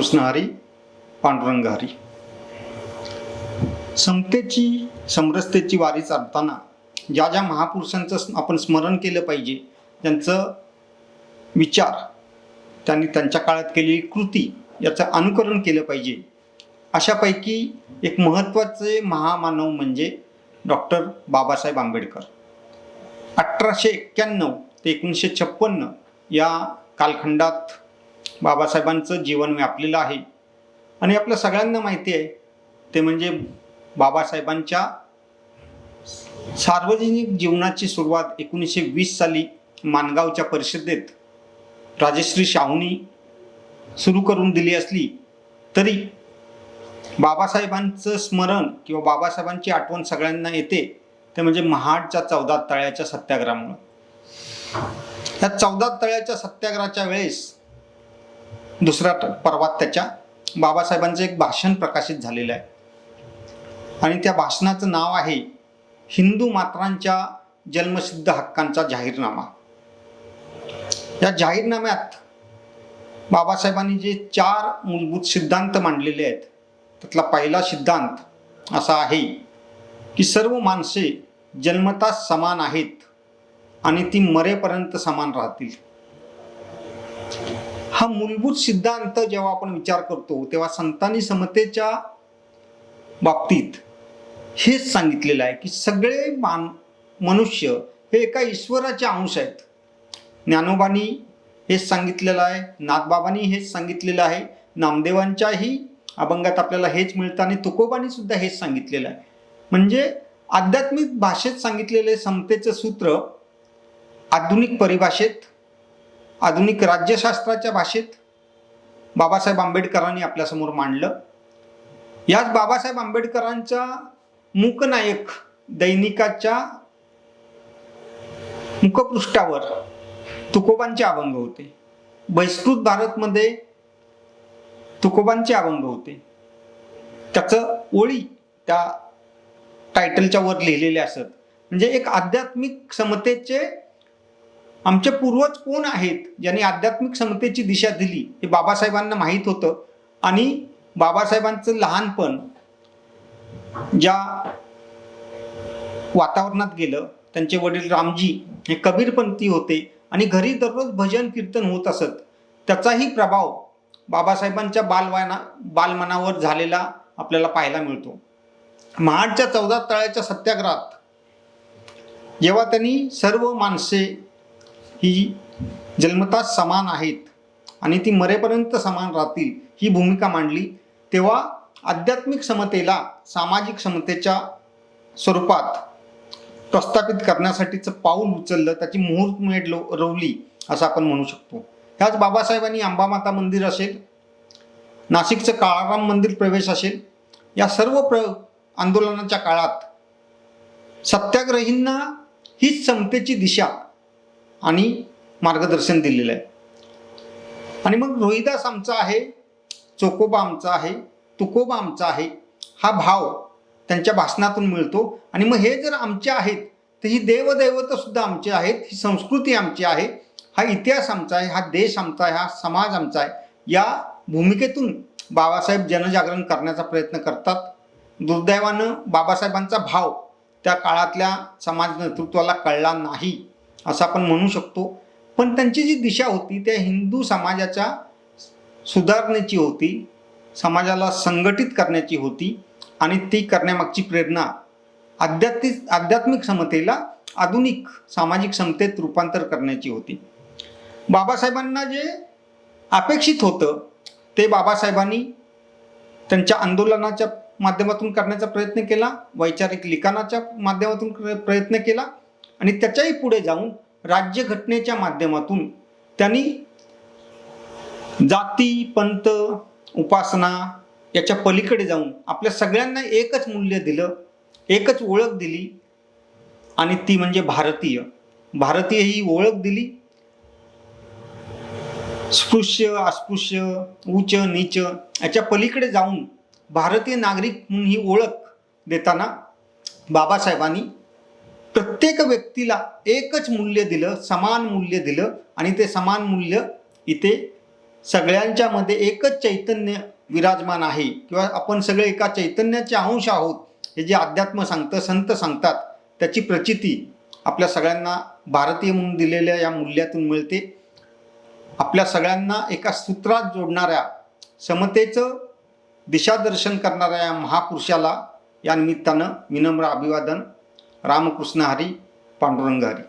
कृष्णहारी पांडुरंगहारी. पांडुरंग हरी समतेची समरसतेची वारी चालताना ज्या ज्या महापुरुषांचं आपण स्मरण केलं पाहिजे त्यांचं विचार त्यांनी त्यांच्या काळात केलेली कृती याचं अनुकरण केलं पाहिजे. अशापैकी एक महत्त्वाचे महामानव म्हणजे डॉक्टर बाबासाहेब आंबेडकर. अठराशे एक्क्याण्णव ते एकोणीसशे छप्पन्न या कालखंडात बाबासाहेबांचं जीवन व्यापलेलं आहे. आणि आपल्या सगळ्यांना माहिती आहे ते म्हणजे बाबासाहेबांच्या सार्वजनिक जीवनाची सुरुवात एकोणीसशे वीस साली माणगावच्या परिषदेत राजश्री शाहूनी सुरू करून दिली असली तरी बाबासाहेबांचं स्मरण किंवा बाबासाहेबांची आठवण सगळ्यांना येते ते म्हणजे महाडच्या चौदा तळ्याच्या सत्याग्रहामुळं. या चौदा तळ्याच्या सत्याग्रहाच्या वेळेस दुसरा पर्वात त्याच्या बाबासाहेबांचं एक भाषण प्रकाशित झालेलं आहे. आणि त्या भाषणाचं नाव आहे हिंदू मात्रांच्या जन्मसिद्ध हक्कांचा जाहीरनामा. या जाहीरनाम्यात बाबासाहेबांनी जे चार मूलभूत सिद्धांत मांडलेले आहेत त्यातला पहिला सिद्धांत असा आहे की सर्व माणसे जन्मतः समान आहेत आणि ती मरेपर्यंत समान राहतील. हा मूलभूत सिद्धांत जेव्हा आपण विचार करतो तेव्हा संतांनी समतेच्या बाबतीत हेच सांगितलेलं आहे की सगळे मान मनुष्य हे एका ईश्वराचे अंश आहेत. ज्ञानोबानी हेच सांगितलेलं आहे नाथबाबांनी हेच सांगितलेलं आहे नामदेवांच्याही अभंगात आपल्याला हेच मिळतं आणि तुकोबांनी सुद्धा हेच सांगितलेलं आहे. म्हणजे आध्यात्मिक भाषेत सांगितलेले समतेचं सूत्र आधुनिक परिभाषेत आधुनिक राज्यशास्त्राच्या भाषेत बाबासाहेब आंबेडकरांनी आपल्यासमोर मांडलं. याच बाबासाहेब आंबेडकरांच्या मूकनायक दैनिकाच्या मुखपृष्ठावर तुकोबांचे अभंग होते. बहिष्कृत भारतमध्ये तुकोबांचे अभंग होते. त्याचं ओळी त्या टायटलच्या वर लिहिलेले असत. म्हणजे एक आध्यात्मिक समतेचे आमचे पूर्वज कोण आहेत ज्यांनी आध्यात्मिक समतेची दिशा दिली हे बाबासाहेबांना माहीत होतं. आणि बाबासाहेबांचं लहानपण ज्या वातावरणात गेलं त्यांचे वडील रामजी हे कबीरपंथी होते आणि घरी दररोज भजन कीर्तन होत असत. त्याचाही प्रभाव बाबासाहेबांच्या बालवाना बालमनावर झालेला आपल्याला पाहायला मिळतो. महाडच्या चौदा तळ्याच्या सत्याग्रहात जेव्हा त्यांनी सर्व माणसे ही जन्मतः समान आहेत आणि ती मरेपर्यंत समान राहतील ही भूमिका मांडली. तेव्हा आध्यात्मिक समतेला सामाजिक समतेच्या स्वरूपात प्रस्थापित करण्यासाठीचं पाऊल उचललं त्याची मुहूर्तमेढ लो रोवली असं आपण म्हणू शकतो. ह्याच बाबासाहेबांनी अंबामाता मंदिर असेल नाशिकचं काळाराम मंदिर प्रवेश असेल या सर्व प्र आंदोलनाच्या काळात सत्याग्रहींना हीच समतेची दिशा आणि मार्गदर्शन दिलेलं आहे. आणि मग रोहिदास आमचा आहे चोकोबा आमचा आहे तुकोबा आमचा आहे हा भाव त्यांच्या भाषणातून मिळतो. आणि मग हे जर आमचे आहेत तर ही देवदैवत सुद्धा आमची आहेत ही संस्कृती आमची आहे हा इतिहास आमचा आहे हा देश आमचा आहे हा समाज आमचा आहे या भूमिकेतून बाबासाहेब जनजागरण करण्याचा प्रयत्न करतात. दुर्दैवानं बाबासाहेबांचा भाव त्या काळातल्या समाज नेतृत्वाला कळला नाही. असं आपण म्हणू शकतो. पण त्यांची जी दिशा होती त्या हिंदू समाजाच्या सुधारणेची होती समाजाला संघटित करण्याची होती आणि ती करण्यामागची प्रेरणा आध्यात्मिक आध्यात्मिक समतेला आधुनिक सामाजिक समतेत रूपांतर करण्याची होती. बाबासाहेबांना जे अपेक्षित होतं ते बाबासाहेबांनी त्यांच्या आंदोलनाच्या माध्यमातून करण्याचा प्रयत्न केला वैचारिक लिखाणाच्या माध्यमातून प्रयत्न केला आणि त्याच्याही पुढे जाऊन राज्यघटनेच्या माध्यमातून त्यांनी जाती पंत उपासना याच्या पलीकडे जाऊन आपल्या सगळ्यांना एकच मूल्य दिलं एकच ओळख दिली आणि ती म्हणजे भारतीय. भारतीय ही ओळख दिली. स्पृश्य अस्पृश्य उच्च नीच याच्या पलीकडे जाऊन भारतीय नागरिक म्हणून ही ओळख देताना बाबासाहेबांनी प्रत्येक व्यक्तीला एकच मूल्य दिलं समान मूल्य दिलं आणि ते समान मूल्य इथे सगळ्यांच्यामध्ये एकच चैतन्य विराजमान आहे. किंवा आपण सगळे एका चैतन्याचे अंश आहोत हे जे अध्यात्म सांगतं संत सांगतात त्याची प्रचिती आपल्या सगळ्यांना भारतीय म्हणून दिलेल्या या मूल्यातून मिळते. आपल्या सगळ्यांना एका सूत्रात जोडणाऱ्या समतेचं दिशादर्शन करणाऱ्या या महापुरुषाला या निमित्तानं विनम्र अभिवादन रामकृष्ण हरी पांडुरंग हरी.